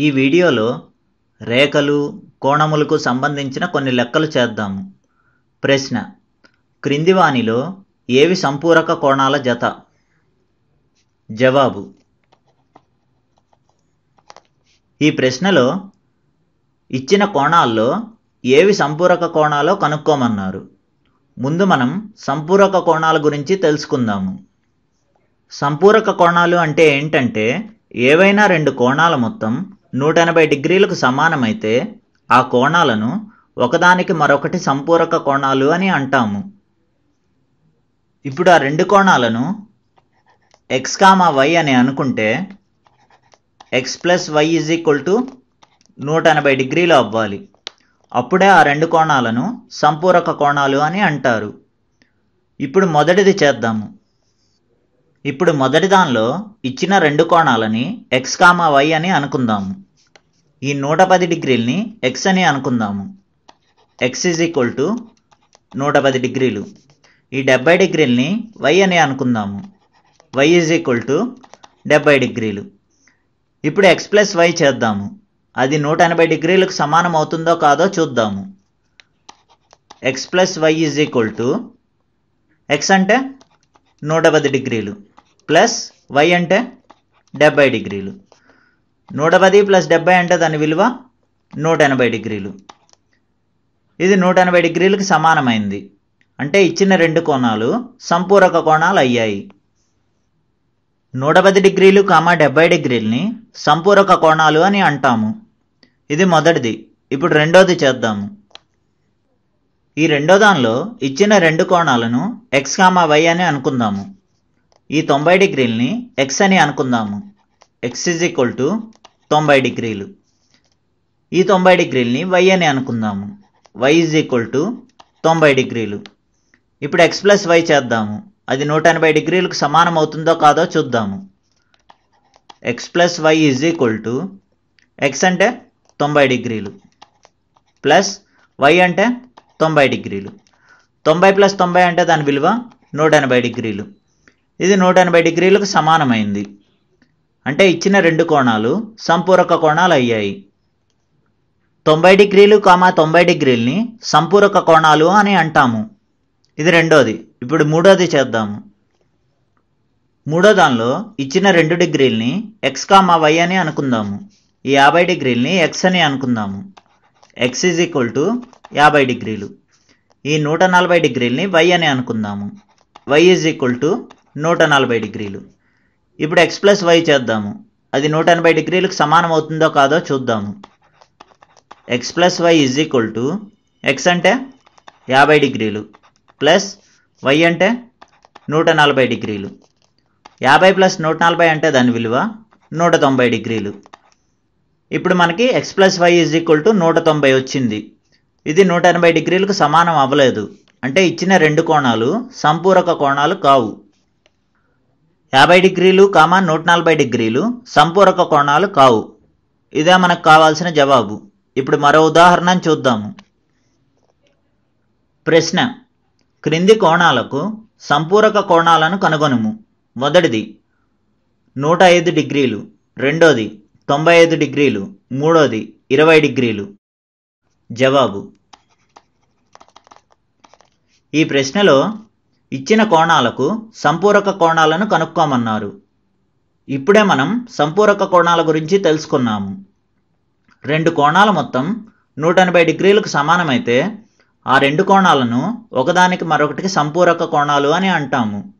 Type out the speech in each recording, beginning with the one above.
ఈ వీడియోలో రేఖలు కోణములకు సంబంధించిన కొన్ని లెక్కలు చేద్దాము. ప్రశ్న క్రింది వానిలో ఏవి సంపూరక కోణాల జత? జవాబు ఈ ప్రశ్నలో ఇచ్చిన కోణాల్లో ఏవి సంపూరక కోణాలో కనుక్కోమన్నారు. ముందు మనం సంపూరక కోణాల గురించి తెలుసుకుందాము. సంపూరక కోణాలు అంటే ఏంటంటే ఏవైనా రెండు కోణాల మొత్తం నూట ఎనభై డిగ్రీలకు సమానమైతే ఆ కోణాలను ఒకదానికి మరొకటి సంపూరక కోణాలు అని అంటాము. ఇప్పుడు ఆ రెండు కోణాలను ఎక్స్ కామా వై అని అనుకుంటే x plus y is equal to నూట ఎనభై డిగ్రీలు అవ్వాలి. అప్పుడే ఆ రెండు కోణాలను సంపూరక కోణాలు అని అంటారు. ఇప్పుడు మొదటిది చేద్దాము. ఇప్పుడు మొదటి దానిలో ఇచ్చిన రెండు కోణాలని ఎక్స్ కామా వై అని అనుకుందాము. ఈ నూట పది డిగ్రీల్ని ఎక్స్ అని అనుకుందాము. ఎక్స్ ఈజ్ ఈక్వల్ టు నూట పది డిగ్రీలు. ఈ డెబ్బై డిగ్రీల్ని వై అని అనుకుందాము. వై ఈజ్ ఈక్వల్ టు డెబ్బై డిగ్రీలు. ఇప్పుడు ఎక్స్ ప్లస్ వై చేద్దాము. అది నూట ఎనభై డిగ్రీలకు సమానం అవుతుందో కాదో చూద్దాము. X plus y is equal to x అంటే నూట పది డిగ్రీలు. ప్లస్ వై అంటే డెబ్బై డిగ్రీలు. నూట పది ప్లస్ డెబ్బై అంటే దాని విలువ నూట ఎనభై డిగ్రీలు. ఇది నూట ఎనభై డిగ్రీలకు సమానమైంది. అంటే ఇచ్చిన రెండు కోణాలు సంపూరక కోణాలు అయ్యాయి. నూట పది డిగ్రీలు కామా డెబ్బై డిగ్రీలని సంపూరక కోణాలు అని అంటాము. ఇది మొదటిది. ఇప్పుడు రెండోది చేద్దాము. ఈ రెండో దానిలో ఇచ్చిన రెండు కోణాలను ఎక్స్ కామా వై అని అనుకుందాము. ఈ తొంభై డిగ్రీలని ఎక్స్ అని అనుకుందాము. ఎక్స్ ఇజ్ ఈక్వల్ టు తొంభై డిగ్రీలు. ఈ తొంభై డిగ్రీలని వై అని అనుకుందాము. వై ఇజ్ ఈక్వల్ టు తొంభై డిగ్రీలు. ఇప్పుడు ఎక్స్ ప్లస్ వై చేద్దాము. అది నూట ఎనభై డిగ్రీలకు సమానం అవుతుందో కాదో చూద్దాము. X plus y is equal to x అంటే తొంభై డిగ్రీలు. ప్లస్ వై అంటే తొంభై డిగ్రీలు. తొంభై ప్లస్ తొంభై అంటే దాని విలువ నూట ఎనభై డిగ్రీలు. ఇది నూట ఎనభై డిగ్రీలకు సమానమైంది. అంటే ఇచ్చిన రెండు కోణాలు సంపూరక కోణాలు అయ్యాయి. తొంభై డిగ్రీలు కామా తొంభై డిగ్రీల్ని సంపూరక కోణాలు అని అంటాము. ఇది రెండోది. ఇప్పుడు మూడోది చేద్దాము. మూడో దానిలో ఇచ్చిన రెండు డిగ్రీల్ని ఎక్స్ కామా వై అని అనుకుందాము. ఈ యాభై డిగ్రీల్ని ఎక్స్ అని అనుకుందాము. ఎక్స్ ఈజ్ ఈక్వల్ టు యాభై డిగ్రీలు. ఈ నూట నలభై డిగ్రీల్ని వై అని అనుకుందాము. వై ఈజ్ ఈక్వల్ టు నూట నలభై డిగ్రీలు. ఇప్పుడు ఎక్స్ ప్లస్ వై చేద్దాము. అది నూట ఎనభై డిగ్రీలకు సమానం అవుతుందో కాదో చూద్దాము. X plus y is equal to x అంటే యాభై డిగ్రీలు. ప్లస్ వై అంటే నూట నలభై డిగ్రీలు. యాభై ప్లస్ నూట నలభై అంటే దాని విలువ నూట తొంభై డిగ్రీలు. ఇప్పుడు మనకి x plus y is equal to నూట తొంభై వచ్చింది. ఇది నూట ఎనభై డిగ్రీలకు సమానం అవ్వలేదు. అంటే ఇచ్చిన రెండు కోణాలు సంపూరక కోణాలు కావు. యాభై డిగ్రీలు కామా నూట నలభై డిగ్రీలు సంపూరక కోణాలు కావు. ఇదే మనకు కావాల్సిన జవాబు. ఇప్పుడు మరో ఉదాహరణ చూద్దాము. ప్రశ్న. క్రింది కోణాలకు సంపూరక కోణాలను కనుగొనుము. మొదటిది నూట ఐదు డిగ్రీలు. రెండోది తొంభై ఐదు డిగ్రీలు. మూడోది ఇరవై డిగ్రీలు. జవాబు. ఈ ప్రశ్నలో ఇచ్చిన కోణాలకు సంపూరక కోణాలను కనుక్కోమన్నారు. ఇప్పుడే మనం సంపూరక కోణాల గురించి తెలుసుకున్నాము. రెండు కోణాల మొత్తం నూట ఎనభై డిగ్రీలకు సమానమైతే ఆ రెండు కోణాలను ఒకదానికి మరొకటికి సంపూరక కోణాలు అని అంటాము.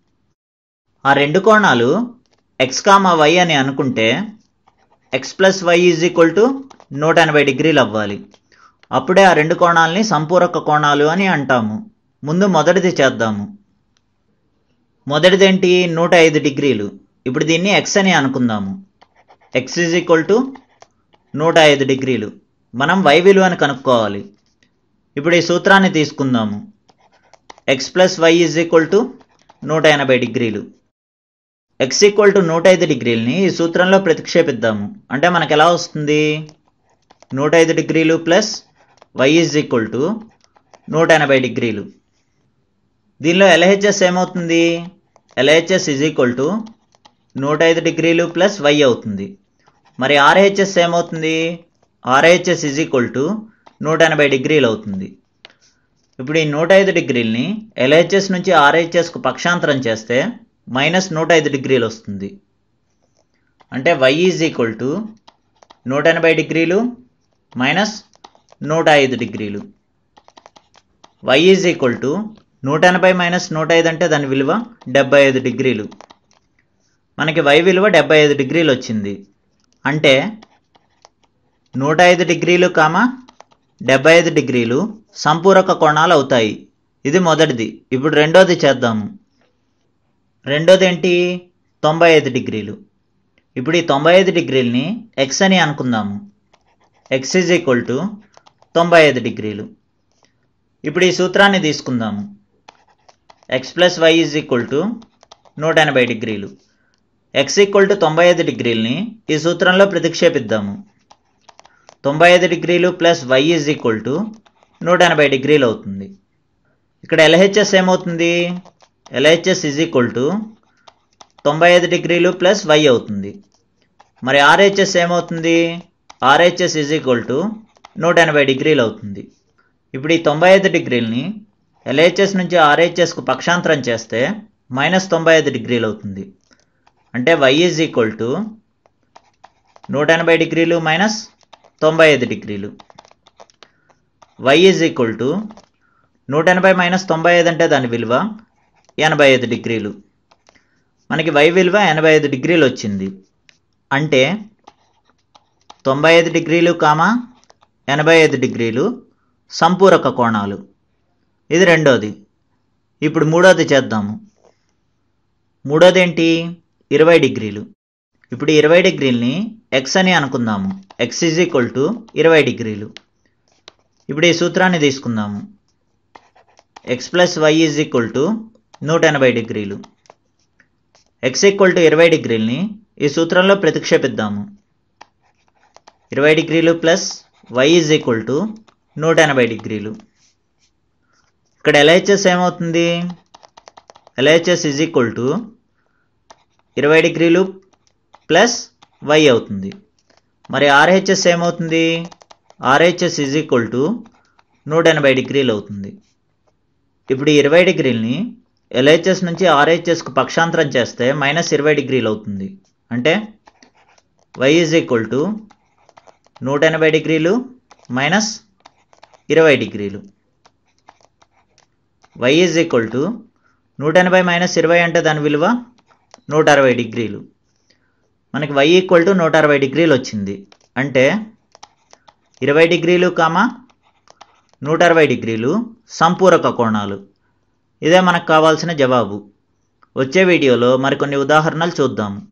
ఆ రెండు కోణాలు ఎక్స్ కామా వై అని అనుకుంటే x plus y is equal to నూట ఎనభై డిగ్రీలు అవ్వాలి. అప్పుడే ఆ రెండు కోణాలని సంపూరక కోణాలు అని అంటాము. ముందు మొదటిది చేద్దాము. మొదటిదేంటి? నూట ఐదు డిగ్రీలు. ఇప్పుడు దీన్ని ఎక్స్ అని అనుకుందాము. ఎక్స్ ఈజ్ ఈక్వల్ టు నూట ఐదు డిగ్రీలు. మనం వై విలువను కనుక్కోవాలి. ఇప్పుడు ఈ సూత్రాన్ని తీసుకుందాము. X plus y is equal to నూట ఎనభై డిగ్రీలు. ఎక్స్ ఈక్వల్ టు నూట ఐదు డిగ్రీలని ఈ సూత్రంలో ప్రతిక్షేపిద్దాము. అంటే మనకు ఎలా వస్తుంది? నూట ఐదు డిగ్రీలు plus y is equal to నూట ఎనభై డిగ్రీలు. దీనిలో ఎల్హెచ్ఎస్ ఏమవుతుంది? ఎల్హెచ్ఎస్ ఈజ్ ఈక్వల్ టు నూట ఐదు డిగ్రీలు ప్లస్ వై అవుతుంది. మరి ఆర్హెచ్ఎస్ ఏమవుతుంది? ఆర్హెచ్ఎస్ ఇజ్ ఈక్వల్ టు నూట ఎనభై డిగ్రీలు అవుతుంది. ఇప్పుడు ఈ నూట ఐదు డిగ్రీలని ఎల్హెచ్ఎస్ నుంచి ఆర్హెచ్ఎస్కు పక్షాంతరం చేస్తే మైనస్ నూట ఐదు డిగ్రీలు వస్తుంది. అంటే వై ఈజ్ ఈక్వల్ టు నూట ఎనభై డిగ్రీలు మైనస్ నూట ఐదు డిగ్రీలు. వై ఈజ్ ఈక్వల్ టు నూట ఎనభై మైనస్ నూట ఐదు అంటే దాని విలువ డెబ్బై ఐదు డిగ్రీలు. మనకి వై విలువ డెబ్బై ఐదు డిగ్రీలు వచ్చింది. అంటే నూట ఐదు డిగ్రీలు కామ డెబ్బై ఐదు డిగ్రీలు సంపూరక కోణాలు అవుతాయి. ఇది మొదటిది. ఇప్పుడు రెండోది చేద్దాము. రెండోది ఏంటి? తొంభై ఐదు డిగ్రీలు. ఇప్పుడు ఈ తొంభై ఐదు డిగ్రీలని ఎక్స్ అని అనుకుందాము. ఎక్స్ ఈజ్ ఈక్వల్ టు తొంభై ఐదు డిగ్రీలు. ఇప్పుడు ఈ సూత్రాన్ని తీసుకుందాము. X plus y is equal to నూట ఎనభై డిగ్రీలు. ఎక్స్ ఈక్వల్ టు తొంభై ఐదు డిగ్రీలని ఈ సూత్రంలో ప్రతిక్షేపిద్దాము. తొంభై ఐదు డిగ్రీలు plus y is equal to నూట ఎనభై డిగ్రీలు అవుతుంది. ఇక్కడ ఎల్హెచ్ఎస్ ఏమవుతుంది? ఎల్హెచ్ఎస్ ఈజ్ ఈక్వల్ టు తొంభై ఐదు డిగ్రీలు ప్లస్ వై అవుతుంది. మరి ఆర్హెచ్ఎస్ ఏమవుతుంది? ఆర్హెచ్ఎస్ ఈజ్ ఈక్వల్ టు నూట ఎనభై డిగ్రీలు అవుతుంది. ఇప్పుడు ఈ తొంభై ఐదు డిగ్రీలని ఎల్హెచ్ఎస్ నుంచి ఆర్హెచ్ఎస్కు పక్షాంతరం చేస్తే మైనస్ తొంభై ఐదు డిగ్రీలు అవుతుంది. అంటే వై ఈజ్ ఈక్వల్ టు నూట ఎనభై డిగ్రీలు మైనస్ తొంభై ఐదు డిగ్రీలు. వై ఈజ్ ఈక్వల్ టు నూట ఎనభై మైనస్ తొంభై ఐదు అంటే దాని విలువ ఎనభై ఐదు డిగ్రీలు. మనకి వై విలువ ఎనభై ఐదు డిగ్రీలు వచ్చింది. అంటే తొంభై ఐదు డిగ్రీలు కామా ఎనభై ఐదు డిగ్రీలు సంపూరక కోణాలు. ఇది రెండోది. ఇప్పుడు మూడోది చేద్దాము. మూడోది ఏంటి ఇరవై డిగ్రీలు. ఇప్పుడు ఇరవై డిగ్రీలని ఎక్స్ అని అనుకుందాము. ఎక్స్ ఈజ్ ఈక్వల్ టు ఇరవై డిగ్రీలు. ఇప్పుడు ఈ సూత్రాన్ని తీసుకుందాము. X plus y is equal to నూట ఎనభై డిగ్రీలు. ఎక్స్ ఈక్వల్ టు ఇరవై డిగ్రీలని ఈ సూత్రంలో ప్రతిక్షేపిద్దాము. ఇరవై డిగ్రీలు plus y is equal to నూట ఎనభై డిగ్రీలు. ఇక్కడ ఎల్హెచ్ఎస్ ఏమవుతుంది? ఎల్హెచ్ఎస్ ఈజ్ ఈక్వల్ టు ఇరవై డిగ్రీలు ప్లస్ వై అవుతుంది. మరి ఆర్హెచ్ఎస్ ఏమవుతుంది? ఆర్హెచ్ఎస్ ఈజ్ ఈక్వల్ టు నూట ఎనభై డిగ్రీలు అవుతుంది. ఇప్పుడు ఈ ఇరవై డిగ్రీలని ఎల్హెచ్ఎస్ నుంచి ఆర్హెచ్ఎస్కు పక్షాంతరం చేస్తే మైనస్ ఇరవై డిగ్రీలు అవుతుంది. అంటే వై ఈజ్ ఈక్వల్ టు నూట ఎనభై డిగ్రీలు మైనస్ ఇరవై డిగ్రీలు. వై ఈజ్ ఈక్వల్ టు నూట ఎనభై మైనస్ ఇరవై అంటే దాని విలువ నూట అరవై డిగ్రీలు. మనకి వై ఈక్వల్ టు నూట అరవై డిగ్రీలు వచ్చింది. అంటే ఇరవై డిగ్రీలు కామా నూట అరవై డిగ్రీలు సంపూరక కోణాలు. ఇదే మనకు కావాల్సిన జవాబు. వచ్చే వీడియోలో మరికొన్ని ఉదాహరణలు చూద్దాము